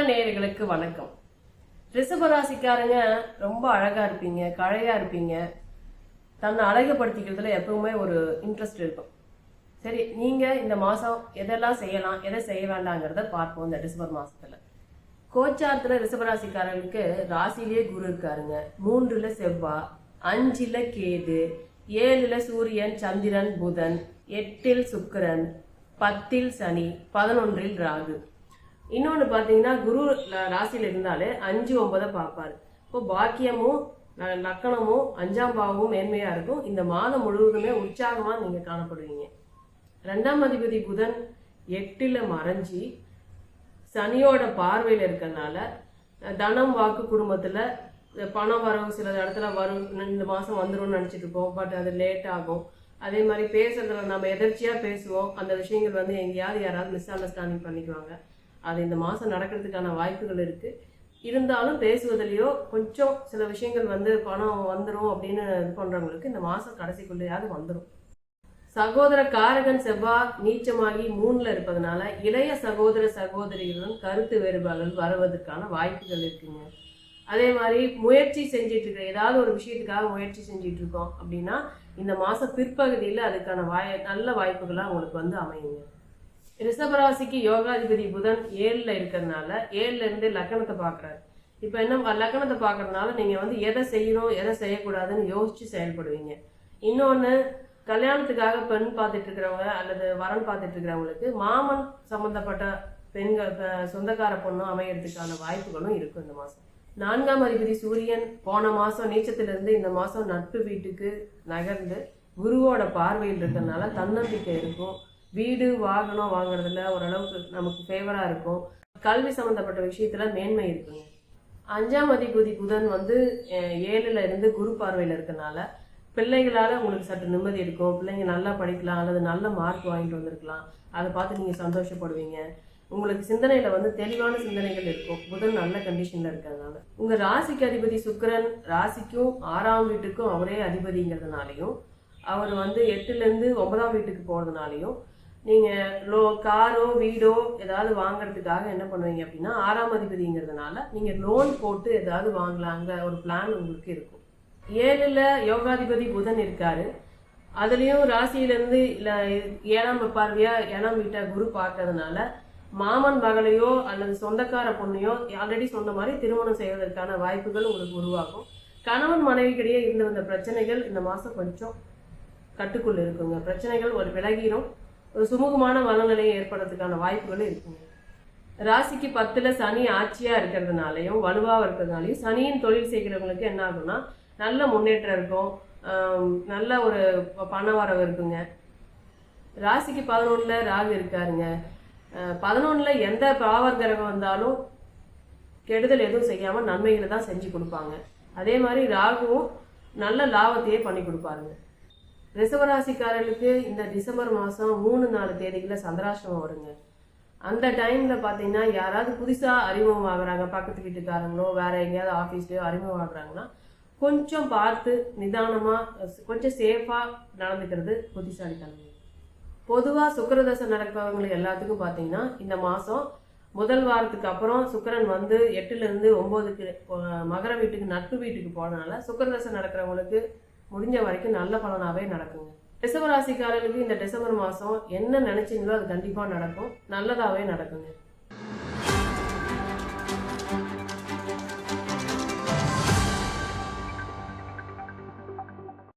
நேயர்களுக்கு வணக்கம். ரிஷபராசிக்காரங்க ரொம்ப அழகா இருப்பீங்க கழையா இருப்பீங்க. தன்னை அழகுபடுத்திக்கிறதுல எப்பவுமே ஒரு இன்ட்ரெஸ்ட் இருக்கும். சரி நீங்க இந்த மாசம் எதெல்லாம் செய்யலாம் எதை செய்ய வேண்டாங்கிறத பார்ப்போம் இந்த டிசம்பர் மாசத்துல. கோச்சாரத்துல ரிஷபராசிக்காரர்களுக்கு ராசிலேயே குரு இருக்காருங்க. மூன்றுல செவ்வாய் அஞ்சுல கேது ஏழுல சூரியன் சந்திரன் புதன் எட்டில் சுக்கிரன் பத்தில் சனி பதினொன்றில் ராகு. இன்னொன்று பார்த்தீங்கன்னா குரு ராசியில் இருந்தாலே அஞ்சு ஒன்பதை பார்ப்பாரு. இப்போ பாக்கியமும் ந- லக்கணமும் அஞ்சாம் பாவமும் மேன்மையாக இருக்கும். இந்த மாதம் முழுவதுமே உற்சாகமாக நீங்கள் காணப்படுவீங்க. ரெண்டாம் அதிபதி புதன் எட்டில் மறைஞ்சி சனியோட பார்வையில் இருக்கிறதுனால தனம் வாக்கு குடும்பத்தில் பணம் வரவு சில இடத்துல வரும். இந்த மாதம் வந்துரும்னு நினச்சிட்டு இருப்போம். பட் அது லேட் ஆகும். அதே மாதிரி பேசுறதுல நம்ம எதர்ச்சியாக பேசுவோம். அந்த விஷயங்கள் வந்து எங்கேயாவது யாராவது மிஸ் அண்டர்ஸ்டாண்டிங் பண்ணிக்குவாங்க. அது இந்த மாதம் நடக்கிறதுக்கான வாய்ப்புகள் இருக்குது இருந்தாலும் பேசுவதிலேயோ கொஞ்சம் சில விஷயங்கள் வந்து பணம் வந்துடும் அப்படின்னு இது பண்ணுறவங்களுக்கு இந்த மாதம் கடைசிக்குள்ளேயாவது வந்துடும் சகோதர காரகன் செவ்வாய் நீச்சமாகி மூணில் இருப்பதனால இளைய சகோதர சகோதரிகளுடன் கருத்து வேறுபாடுகள் வருவதற்கான வாய்ப்புகள் இருக்குங்க. அதே மாதிரி முயற்சி செஞ்சிட்டு இருக்க ஏதாவது ஒரு விஷயத்துக்காக முயற்சி செஞ்சிட்டு இருக்கோம் அப்படின்னா இந்த மாதம் பிற்பகுதியில் அதுக்கான வாய் நல்ல வாய்ப்புகளாக உங்களுக்கு வந்து அமையுங்க. ரிஷபராசிக்கு யோகாதிபதி புதன் ஏழுல இருக்கிறதுனால ஏழுல இருந்து லக்கணத்தை பார்க்குறாரு. இப்போ என்ன லக்கணத்தை பார்க்கறதுனால நீங்க வந்து எதை செய்யணும் எதை செய்யக்கூடாதுன்னு யோசிச்சு செயல்படுவீங்க. இன்னொன்னு கல்யாணத்துக்காக பெண் பார்த்துட்டு இருக்கிறவங்க அல்லது வரன் பார்த்துட்டு இருக்கிறவங்களுக்கு மாமன் சம்பந்தப்பட்ட பெண்கள் சொந்தக்கார பொண்ணும் அமையறதுக்கான வாய்ப்புகளும் இருக்கும் இந்த மாசம். நான்காம் அதிபதி சூரியன் போன மாசம் நீச்சத்திலிருந்து இந்த மாசம் நட்பு வீட்டுக்கு நகர்ந்து குருவோட பார்வையில் இருக்கிறதுனால தன்னம்பிக்கை இருக்கும். வீடு வாகனம் வாங்குறதுல ஓரளவுக்கு நமக்கு ஃபேவரா இருக்கும். கல்வி சம்பந்தப்பட்ட விஷயத்துல மேன்மை இருக்குங்க. அஞ்சாம் அதிபதி புதன் வந்து ஏழில் ஏழுல இருந்து குரு பார்வையில் இருக்கனால பிள்ளைகளால உங்களுக்கு சற்று நிம்மதி இருக்கும். பிள்ளைங்க நல்லா படிக்கலாம் அல்லது நல்ல மார்க் வாங்கிட்டு வந்திருக்கலாம். அதை பார்த்து நீங்க சந்தோஷப்படுவீங்க. உங்களுக்கு சிந்தனையில வந்து தெளிவான சிந்தனைகள் இருக்கும். புதன் நல்ல கண்டிஷன்ல இருக்கிறதுனால. உங்க ராசிக்கு அதிபதி சுக்கரன் ராசிக்கும் ஆறாம் வீட்டுக்கும் அவரே அதிபதிங்கிறதுனாலையும் அவர் வந்து எட்டுல இருந்து ஒன்பதாம் வீட்டுக்கு போறதுனாலையும் நீங்கள் லோ காரோ வீடோ ஏதாவது வாங்குறதுக்காக என்ன பண்ணுவீங்க அப்படின்னா ஆறாம் அதிபதிங்கிறதுனால நீங்கள் லோன் போட்டு ஏதாவது வாங்கலாங்க ஒரு பிளான் உங்களுக்கு இருக்கும். ஏழில் யோகாதிபதி புதன் இருக்காரு. அதுலேயும் ராசியிலேருந்து இல்லை ஏழாம் பார்வையாக ஏழாம் வீட்டை குரு பார்க்கறதுனால மாமன் மகளையோ அல்லது சொந்தக்கார பொண்ணையோ ஆல்ரெடி சொன்ன மாதிரி திருமணம் செய்வதற்கான வாய்ப்புகள் உங்களுக்கு உருவாகும். கணவன் மனைவிக்கிடையே இருந்து வந்த பிரச்சனைகள் இந்த மாதம் கொஞ்சம் கட்டுக்குள் இருக்குங்க. பிரச்சனைகள் ஒரு விலகிரும். ஒரு சுமூகமான மனநிலையை ஏற்படுறதுக்கான வாய்ப்புகளும் இருக்குங்க ராசிக்கு பத்துல சனி ஆட்சியா இருக்கிறதுனாலையும் வலுவாக இருக்கிறதுனாலையும் சனியின் தொழில் செய்கிறவங்களுக்கு என்ன ஆகும்னா நல்ல முன்னேற்றம் இருக்கும். நல்ல ஒரு பண வரவு இருக்குங்க. ராசிக்கு பதினொன்றுல ராகு இருக்காருங்க. பதினொன்றுல எந்த பாவர் கிரகம் வந்தாலும் கெடுதல் எதுவும் செய்யாம நன்மைகளை தான் செஞ்சு கொடுப்பாங்க. அதே மாதிரி ராகுவும் நல்ல லாபத்தையே பண்ணி கொடுப்பாருங்க. ரிசவராசிக்காரர்களுக்கு இந்த டிசம்பர் மாதம் மூணு நாலு தேதிகளில் சந்திராசிரமம் வருங்க. அந்த டைமில் பார்த்தீங்கன்னா யாராவது புதுசாக அறிமுகம் ஆகுறாங்க பக்கத்து வீட்டுக்காரங்களோ வேறு எங்கேயாவது ஆஃபீஸ்லேயோ அறிமுகம் ஆகுறாங்கன்னா கொஞ்சம் பார்த்து நிதானமாக கொஞ்சம் சேஃபாக நடந்துக்கிறது புத்திசாலித்தனம் பொதுவாக சுக்கரதசை நடக்கிறவங்களுக்கு எல்லாத்துக்கும் பார்த்தீங்கன்னா இந்த மாதம் முதல் வாரத்துக்கு அப்புறம் சுக்கரன் வந்து எட்டுலேருந்து ஒம்போதுக்கு மகர வீட்டுக்கு நட்பு வீட்டுக்கு போனதுனால சுக்கரதசை நடக்கிறவங்களுக்கு முடிஞ்ச வரைக்கும் நல்ல பலனாகவே நடக்குங்க. டிசம்பர் ராசிக்காரர்களுக்கு இந்த டிசம்பர் மாதம் என்ன நினைச்சீங்களோ அது கண்டிப்பாக நடக்கும். நல்லதாகவே நடக்குங்க.